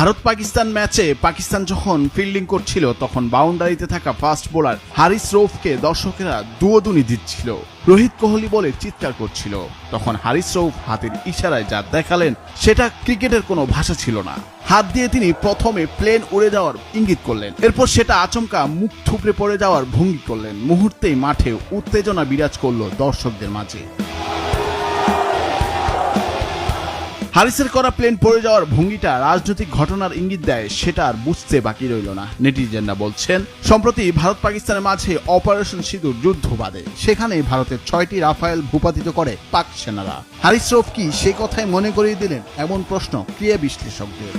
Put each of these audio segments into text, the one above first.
ভারত পাকিস্তান ম্যাচে পাকিস্তান যখন ফিল্ডিং করছিল, তখন বাউন্ডারিতে থাকা ফাস্ট বোলার হারিস রৌফকে দর্শকেরা দুয়োদুনি দিচ্ছিল। রোহিত কোহলি বলে চিৎকার করছিল। তখন হারিস রৌফ হাতের ইশারায় যা দেখালেন, সেটা ক্রিকেটের কোনো ভাষা ছিল না। হাত দিয়ে তিনি প্রথমে প্লেন উড়ে যাওয়ার ইঙ্গিত করলেন। এরপর সেটা আচমকা মুখ থুপড়ে পড়ে যাওয়ার ভঙ্গি করলেন। মুহূর্তেই মাঠে উত্তেজনা বিরাজ করল দর্শকদের মাঝে। হারিসের করা প্লেন পড়ে যাওয়ার ভঙ্গিটা রাজনৈতিক ঘটনার ইঙ্গিত দেয়, সেটা আর বুঝতে বাকি রইল না। নেটিজেনরা বলছেন, সম্প্রতি ভারত পাকিস্তানের মাঝে অপারেশন সিঁদুর যুদ্ধ বাদে সেখানে ভারতের ছয়টি রাফায়েল ভূপাতিত করে পাক সেনারা। হারিস রফ কি সে কথাই মনে করিয়ে দিলেন? এমন প্রশ্ন ক্রিয়া বিশ্লেষকদের।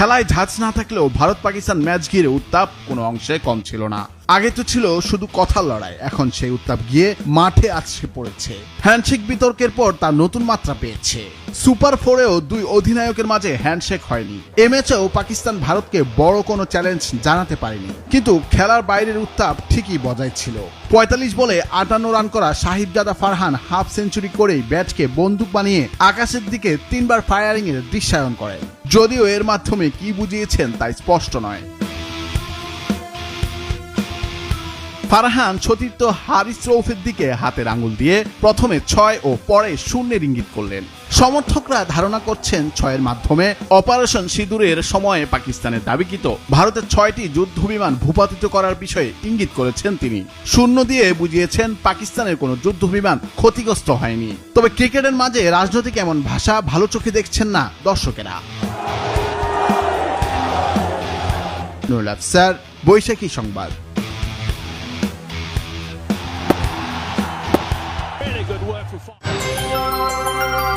খেলায় ঝাঁজ না থাকলেও ভারত পাকিস্তান ম্যাচ ঘিরে উত্তাপ কোনো অংশে কম ছিল না। আগে তো ছিল শুধু কথার লড়াই, এখন সেই উত্তাপ গিয়ে মাঠে আছড়ে পড়েছে। হ্যান্ডশেক বিতর্কের পর তার নতুন মাত্রা পেয়েছে। সুপার ফোরেও দুই অধিনায়কের মাঝে হ্যান্ডশেক হয়নি। এ ম্যাচেও পাকিস্তান ভারতকে বড় কোনো চ্যালেঞ্জ জানাতে পারেনি। কিন্তু খেলার বাইরের উত্তাপ ঠিকই বজায় ছিল। পঁয়তাল্লিশ বলে আটান্ন রান করা সাহিবজাদা ফারহান হাফ সেঞ্চুরি করেই ব্যাটকে বন্দুক বানিয়ে আকাশের দিকে তিনবার ফায়ারিং এর দৃশ্যায়ন করেন। যদিও এর মাধ্যমে কি বুঝিয়েছেন তা স্পষ্ট নয়। ফারহান সতীর্থ হারিস রৌফের দিকে হাতের আঙুল দিয়ে প্রথমে ছয় ও পরে শূন্যের ইঙ্গিত করলেন। সমর্থকরা ধারণা করছেন ছয়ের মাধ্যমে অপারেশন সিঁদুরের সময়ে পাকিস্তানের দাবিকৃত ভারতের ছয়টি যুদ্ধ বিমান ভূপাতিত করার বিষয়ে ইঙ্গিত করেছেন তিনি। শূন্য দিয়ে বুঝিয়েছেন পাকিস্তানের কোনো যুদ্ধ বিমান ক্ষতিগ্রস্ত হয়নি। তবে ক্রিকেটের মাঝে রাজনৈতিক এমন ভাষা ভালো চোখে দেখছেন না দর্শকেরা। নুরুল আফসার বৈশাখী সংবাদ good work from.